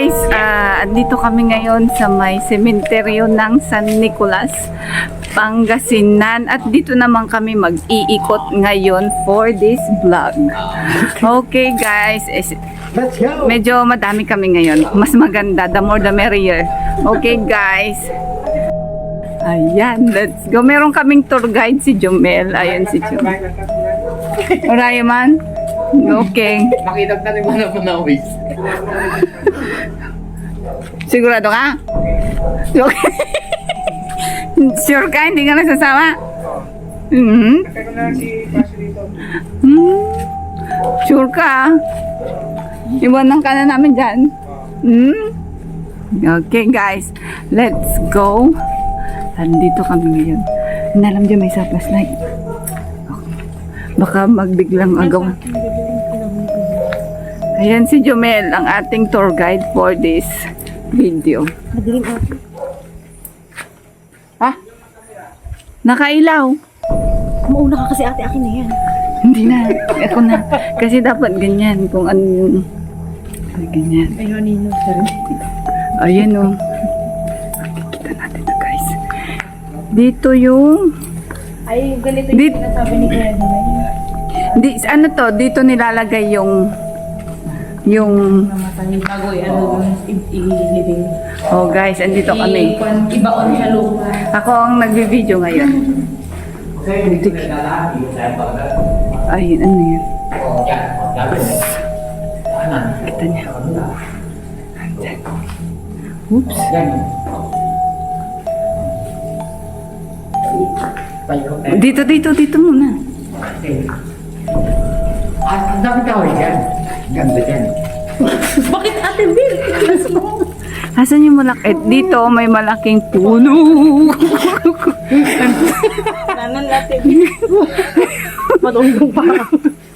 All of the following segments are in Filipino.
guys, ah, andito kami ngayon sa may sementeryo ng San Nicolas, Pangasinan. At dito naman kami mag-iikot ngayon for this vlog. Okay guys, is- medyo madami kami ngayon. Mas maganda, the more the merrier. Okay guys. Ayan, let's go. Meron kaming tour guide si Jomel. Ayan si Jomel. Rayman? Okay. Makitag na rin mo na panawis. Sigurado ka? Okay. sure ka? Hindi ka nagsasama? Mm-hmm. Hmm. Sure ka? Iwanan ka na namin dyan. Hmm? Okay guys, let's go. Andito kami ngayon. Nalam dyan may surplus light. Baka magbiglang agaw. Ayan si Jomel, ang ating tour guide for this video. Madilim ate. Ha? Nakailaw? Mauna ka kasi ate, akin na yan. Hindi na. Ako na. Kasi dapat ganyan. Kung ano yung... Ganyan. Ayun, Nino. Ayan o. Kita natin to guys. Dito yung... Ay, ganito yung sinasabi ni Kuya. Di, ano to? Dito nilalagay yung... Yung... Namatay. Bago ano yung i-living. Oh guys, andito kami. Ibaon siya lupa. Ako ang nagbibideo ngayon. Ay, ano yan? Kita niya. Andyan. Oops. Dito, dito, dito muna. Ah, ang dami tao yan. Ganda dyan. Bakit ate Bill? Asan yung malaki? Dito, may malaking puno. Nanan ate Bill. Madungdong pa.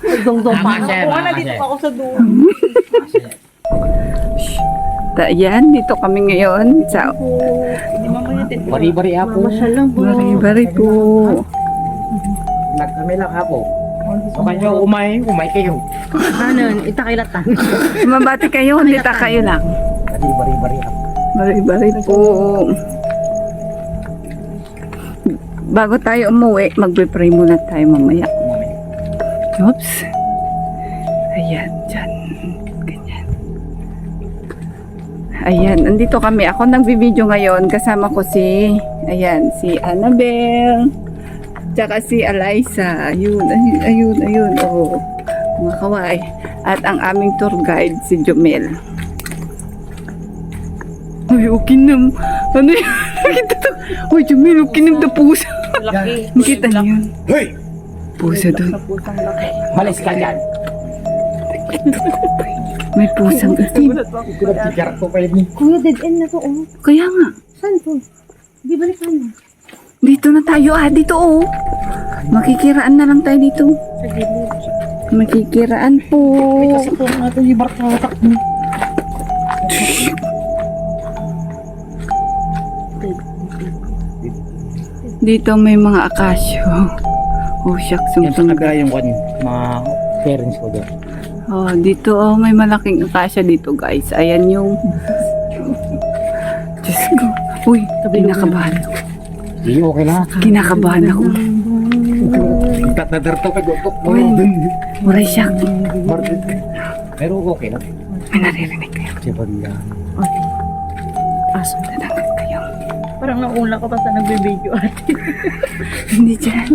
Madungdong pa. Tama na dito ako sa dulo. Ta- Yan, dito kami ngayon sa. Bari-bari apo. Bari-bari po. Nagkami lang apo. O kanyo umay, umay kayo. Anon, itakilatan. Mabati kayo, hindi ta kayo lang. Bari-bari apo. Bari-bari po. Bago tayo umuwi, magbe-pray muna tayo mamaya. Oops. Ayan, dyan. Ganyan. Ayan, andito kami. Ako nagbibideo ngayon. Kasama ko si, ayan, si Annabelle. Tsaka si Eliza. Ayun, ayun, ayun, ayun. Oh, mga kaway. At ang aming tour guide, si Jomel. Uy, okay na. Ano yun? Nakita to. Uy, Jomel, okay na pusa. Laki. Nakita niyo yun? Hoy! Pusa doon. Malis ka dyan. May pusang itim. Kuya, dead end na to. Oh. Kaya nga. Saan to? Di balik ka na. Dito na tayo. Ah, dito oh. Makikiraan na lang tayo dito. Sa gilid. Makikiraan po. Kasi po natin yung barkatak mo. Dito may mga akasyo. Oh, shucks. Yan sa kabila yung kwan, mga parents ko doon. Oh, dito oh, may malaking akasya dito guys. Ayan yung... Diyos ko. Uy, kinakabahan ako. Hindi, okay na. Kinakabahan ako. Tatadar to kayo. Uy. Muray siya. Pero okay lang. May naririnig kayo. Bari yan. Aso. Nanangat kayo. Parang nauna ka pa sa nagbe-video ate. Hindi dyan.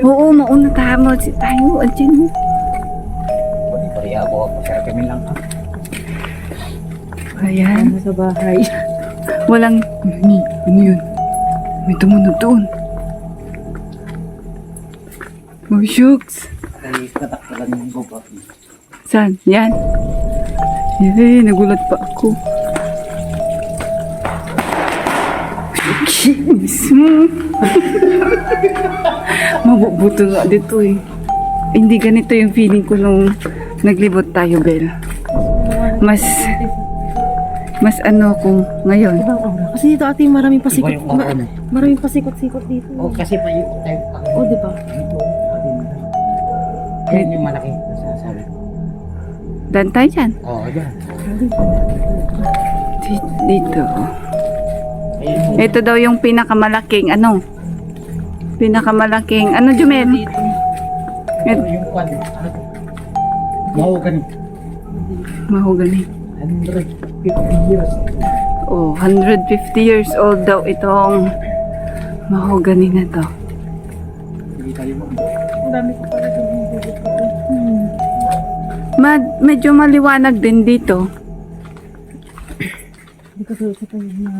Oo, mauna tayo. Si tayo. Andyan. Bari-bari ako. Pasara kami lang. ha? Ayan. Sa bahay. Walang... Ni, ano yun? May tumunog doon. Oh, shucks. Saan? Yan. Yay, nagulat pa ako. Mismo. Mabubuto nga dito eh. Hindi ganito yung feeling ko nung naglibot tayo, Bel. Mas, mas ano kung ngayon. Ibang aura. Kasi dito ate, maraming pasikot. Iba yung maraming pasikot-sikot dito. O kasi pa yung time pa. O, di ba? Dito. Ayan yung malaki. Sasabi ko. Dantay dyan? Oo, dyan. Dito. Ito daw yung pinakamalaking ano? Pinakamalaking ano, Jumel? Ito yung kwan. Mahogani. Mahogani. 100. 150 years. Oh, 150 years old daw itong mahogany na to. Hindi tayo mo. Ang dami ko pala ko. Hmm. Ma- medyo maliwanag din dito. Hindi ko sa tayo na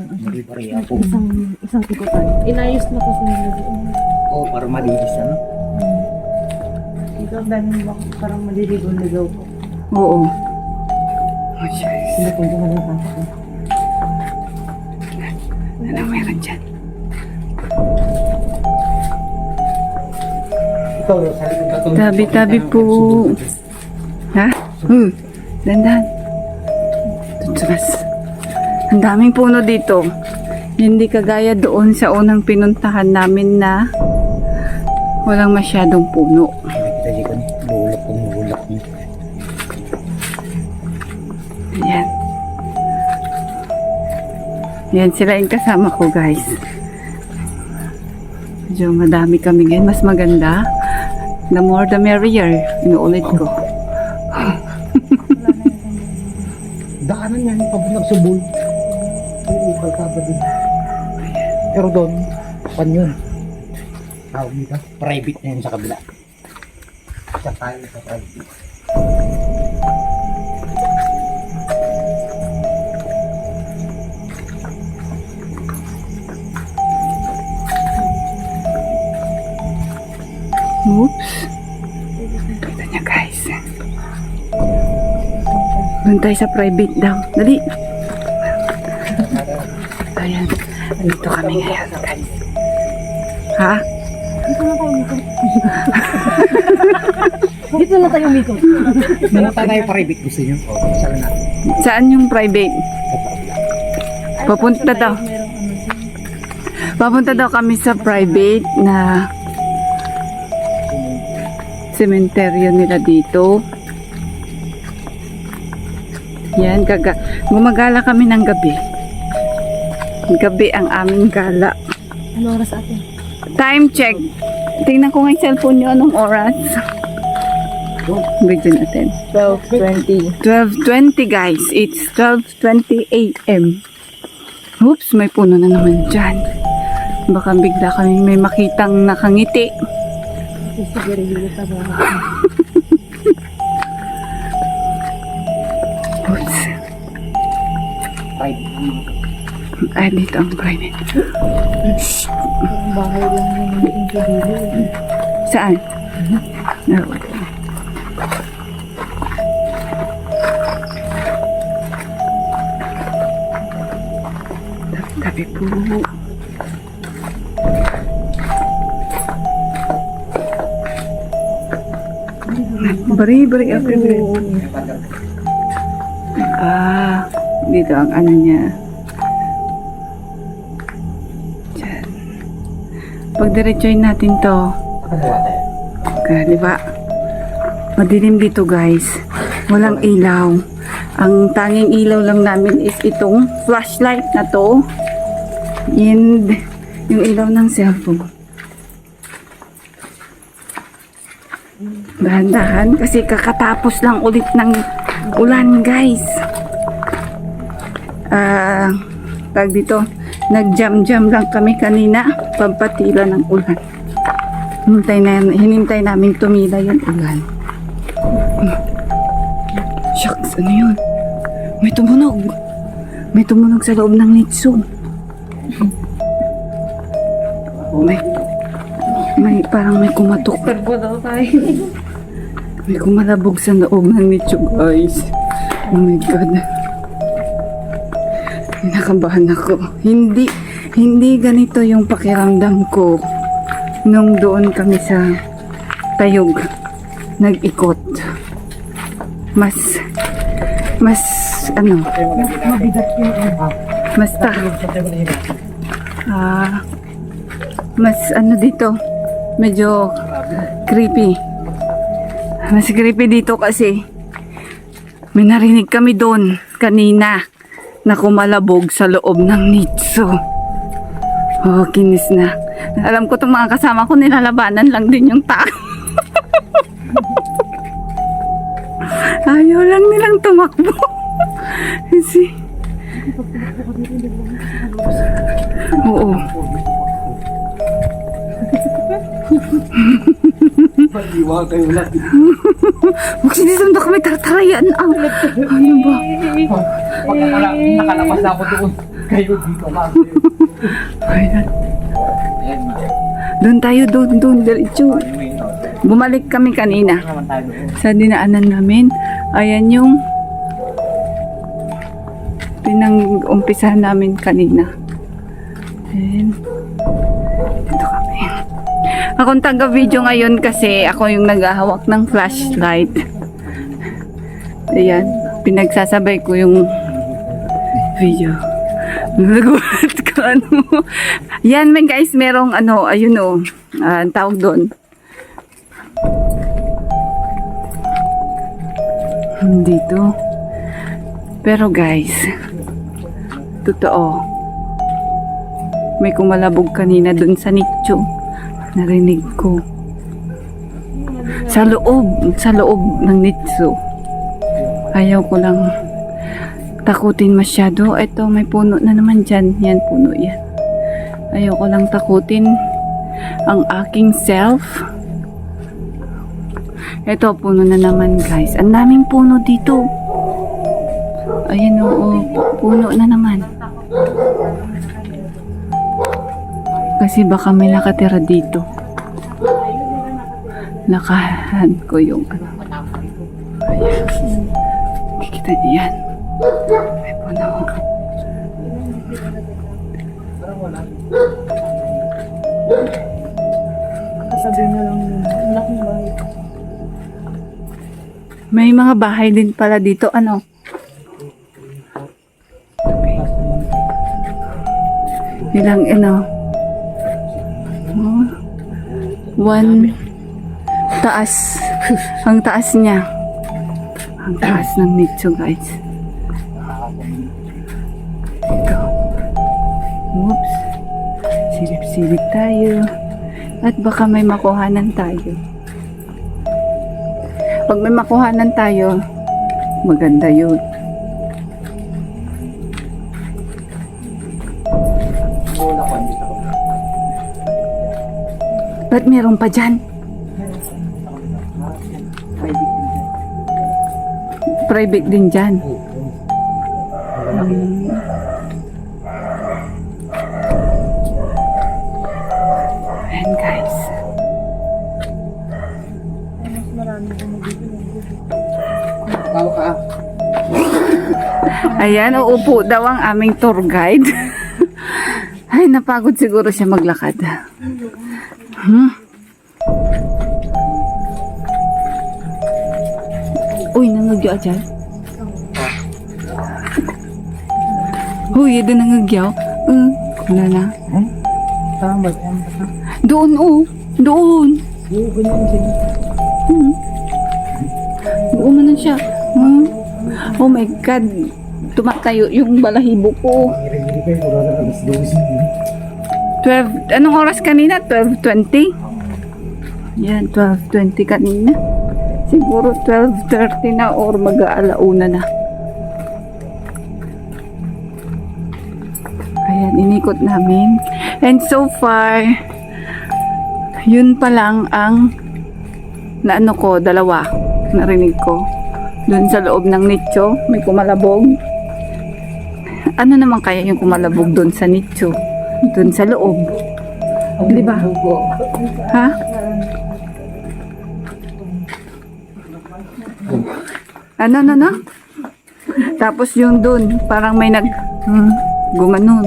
isang, isang tikutan. Inayos na kasi nila doon. Oo, para malinis ano. Hmm. Dito ang dami mo parang maliligaw-ligaw ko. Oo. Oh, shucks. Hindi yung bata ko. Ano meron dyan? Tabi-tabi po. Ha? Hmm. Dandan. Tutras. Ang daming puno dito. Hindi kagaya doon sa unang pinuntahan namin na walang masyadong puno. Yan sila yung kasama ko guys. Medyo madami kami ngayon. Mas maganda. The more the merrier. Inuulit ko. Daanan niya yung pabulag sa bull. Oo, kalsada. Pero doon, pan yun. Tawag dito, private na yun sa kabila. Sa tayo sa private. Oops. Kita niya guys. Doon tayo sa private daw. Dali. Ayan. Dito kami ngayon guys. Ha? Dito na tayo mikot. Dito na tayo mikot. Punta tayo private gusto niyo? Saan yung private? Papunta daw. Papunta daw kami sa private na sementeryo nila dito. Yan, gaga gumagala kami ng gabi. Gabi ang aming gala. Ano oras atin? Time check. Tingnan ko nga yung cellphone nyo anong oras. Video natin. 12.20. 12.20 guys. It's 12.20 a.m. Oops, may puno na naman dyan. Baka bigla kami may makitang nakangiti. Yung. Oops. Private ang mga Ay, dito ang private. Bahay lang yung naging kabilo. Saan? Ah, wala. Tabi po. Bari, bari, everywhere. Ah, dito ang ano niya. Diyan. Pagdiretsoy natin to. Kaya, di ba? Madilim dito, guys. Walang ilaw. Ang tanging ilaw lang namin is itong flashlight na to. And yung ilaw ng cellphone. Dahan-dahan kasi kakatapos lang ulit ng ulan, guys. Ah, tag dito, nag-jam-jam lang kami kanina, pampatila ng ulan. Hinintay, na, hinintay namin tumila yung ulan. Shucks, ano yun? May tumunog. May tumunog sa loob ng nitso. May, may, parang may kumatok. Karbo daw tayo. May kumalabog sa loob ng nitso, guys. Oh my God. Nakabahan ako. Hindi, hindi ganito yung pakiramdam ko nung doon kami sa Tayog. Nag-ikot. Mas, mas, ano, Mabigat yung mas ta, ah, mas ano dito, medyo creepy. Mas creepy dito kasi May narinig kami doon kanina na kumalabog sa loob ng nitso. Oh, kinis na. Alam ko itong mga kasama ko nilalabanan lang din yung tao. Ayaw lang nilang tumakbo. Kasi... Oo. Iwan kayo lahat. Huwag sinisunda kami tartarayan. Ah, ano ba? Pagkakala, nakalabas na ako doon. Kayo dito lang. Ayan. Ayan na. Doon tayo, doon, doon, diretso. Bumalik kami kanina sa dinaanan namin. Ayan yung pinang-umpisahan namin kanina. Kami. Akong taga-video ngayon kasi ako yung naghahawak ng flashlight. Ayan, pinagsasabay ko yung video. Nagulat ko ano. Yan men guys, merong ano, ayun o, ah, ang tawag doon. Dito. Pero guys, totoo. May kumalabog kanina dun sa nicho. Narinig ko. Sa loob, sa loob ng nicho. Ayaw ko lang takutin masyado. Ito, may puno na naman dyan. Yan, puno yan. Ayaw ko lang takutin ang aking self. Ito, puno na naman guys. Ang daming puno dito. Ayan oo, pu- puno na naman. Kasi baka may nakatira dito. Nakahan ko yung ano. Ayan. Kikita niyo yan. Puno. Kasabi na lang yun. Ang. May mga bahay din pala dito. Ano? Ilang ano? Oh, one taas. Ang taas niya. Ang taas ng nicho guys. Ito. Oops. Silip-silip tayo. At baka may makuhanan tayo. Pag may makuhanan tayo, maganda yun. Ba't meron pa dyan? Private din dyan. Hmm. Ayan guys. Ayan, uupo daw ang aming tour guide. Ay, napagod siguro siya maglakad. Hmm? Uy, nangagyaw dyan. Uy, yun nangagyaw. Uh, wala na. Ba? Tama ba? Doon, oh. Doon. Hmm. Doon na siya. Hmm. Oh my God. Tumatayo yung balahibo ko. Hiri-hiri kayo. Wala na alas 12. 12, anong oras kanina? 12.20? Yan, 12.20 kanina. Siguro 12.30 na or mag-aalauna na. Ayan, inikot namin. And so far, yun pa lang ang naano ko, dalawa, narinig ko. Doon sa loob ng nicho, may kumalabog. Ano naman kaya yung kumalabog doon sa nicho? Doon sa loob. Di ba? Ha? Ano, ano, ano? Tapos yung doon, parang may nag... Hmm, gumanon.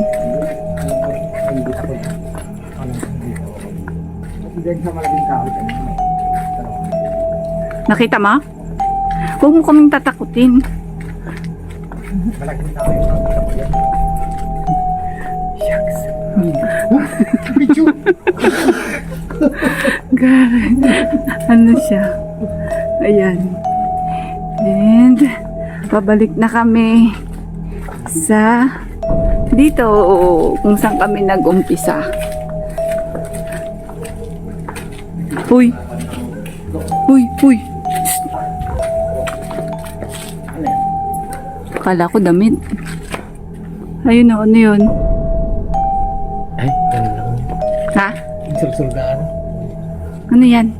Nakita mo? Huwag mo kaming tatakutin. Malaking tao yung. Pichu! God. ano siya? Ayan. And, Pabalik na kami sa dito kung saan kami nag-umpisa. Uy! Uy! Uy! Kala ko damit. Ayun o, ano yun? Sursurgaan. Ano yan?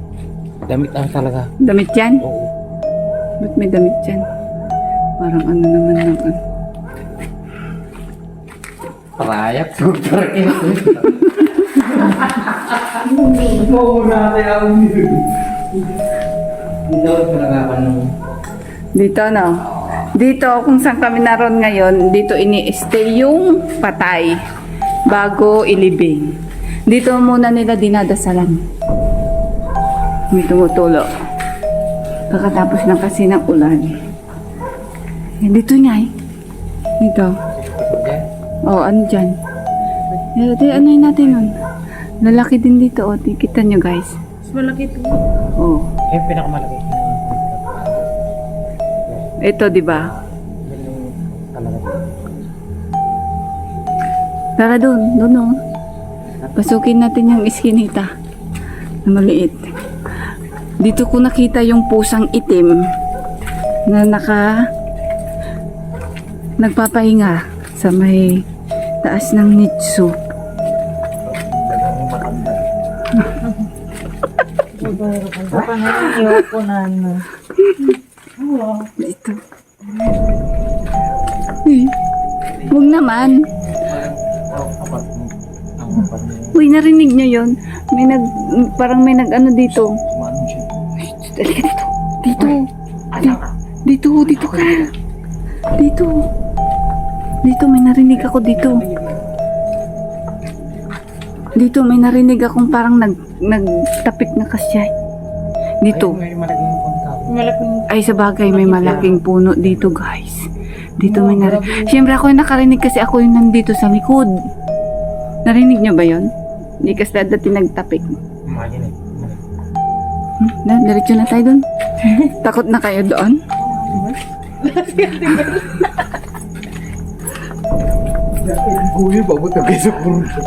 Damit lang talaga. Damit yan? Oo. Ba't may damit yan? Parang ano naman. Parayak. Super Oo na, kaya Hindi daw pinagapan ng... Dito, no? Dito, kung saan kami naroon ngayon, dito ini-stay yung patay bago ilibing. Dito muna nila dinadasalan. May tumutulo. Kakatapos lang kasi ng ulan. Yan, dito nga eh. Dito. Oh, ano dyan? Dito, dito, ano yun natin nun? Lalaki din dito, oh. Kita nyo, guys. Mas malaki ito. Oh. Eh, pinakamalaki. Ito, di ba? Yung. Tara doon, doon oh. Pasukin natin yung iskinita na maliit. Dito ko nakita yung pusang itim na naka nagpapahinga sa may taas ng nitsu. Dito. Uy, huwag naman. Uy, narinig niyo yon? May nag, parang may nag ano dito. Dito. Dito. Dito, dito ka. Dito. Dito, may narinig ako dito. Dito, may narinig akong parang nag, nagtapik na kasya. Dito. Ay, sa bagay, may malaking puno dito, guys. Dito may narinig. Siyempre, ako yung nakarinig kasi ako yung nandito sa likod. Narinig niyo ba yon? Hindi kasi dati nagtapik. Imagine eh. Hmm, na, diretso na tayo doon. Takot na kayo doon? Kuya, babot na kayo sa kurso.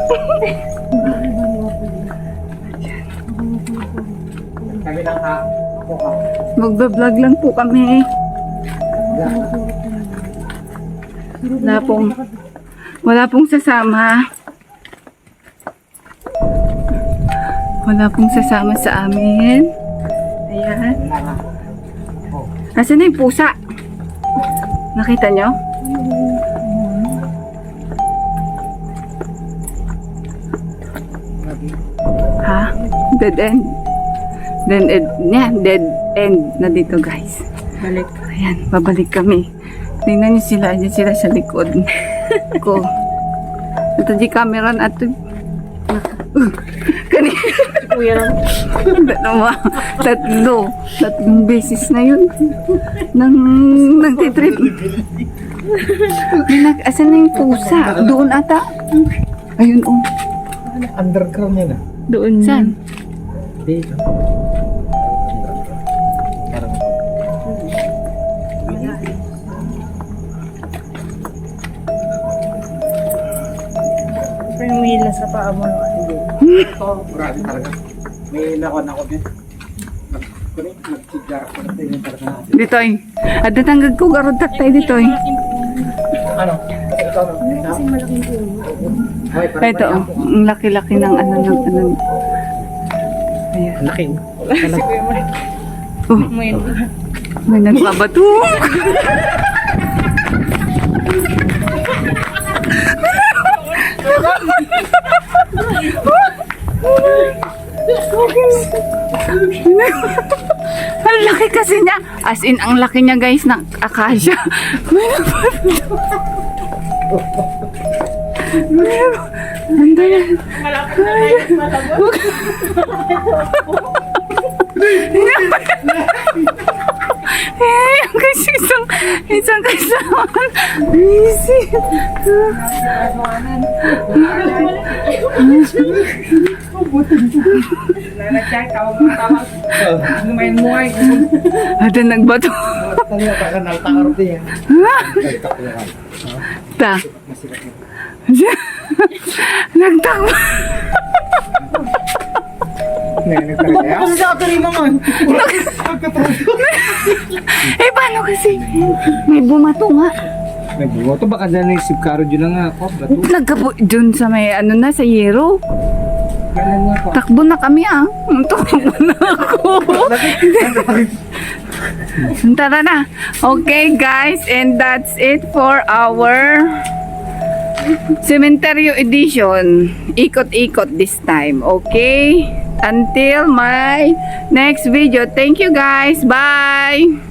Kami lang ha. Magbablog lang po kami. Wala pong, wala pong sasama. Wala pong sasama sa amin. Ayan. Nasaan na yung pusa? Nakita nyo? Ha? Dead end. Dead end. Yan, dead end na dito guys. balik. Ayan, babalik kami. Tingnan niyo sila, ayan sila sa likod ko. Ito di camera na ito. Kanina. Kuya lang. Dalawa. Tatlo. Tatlong beses na yun. Nang nagtitrip. Nag, asan na yung pusa? Doon ata. Ayun oh. Underground yan ah. Doon. Saan? Dito. Pero may hila sa paa mo grabe talaga. May lakon ako din. Nag, kunin, nagsigar ako na tingin talaga natin. Dito ay. At natanggag ko garod taktay dito ay. Ano? Ito, ano? Ito. Ang laki-laki ng ano ng ano. Ayan. Laki. Oh, May may nagbabatok. ang laki kasi niya. As in, ang laki niya guys ng akasya. May. Ando yan. malapit na tayo malabot. Eh, yung kasi isang, isang kasama. Busy. Nanatiyay, tawag mo tawag. Lumayan mo ay. Ate nagbato. Ta. Nagtakbo. Eh, paano kasi? May bumato nga. Nagbumoto baka dyan yung sibkaro dyan na nga ako. Bato. Nagkapo dun sa may ano na, sa Yero. Takbo na kami ah. Takbo na ako. Tara na. Okay guys, and that's it for our Cementerio edition. Ikot-ikot this time. Okay? Until my next video. Thank you guys. Bye!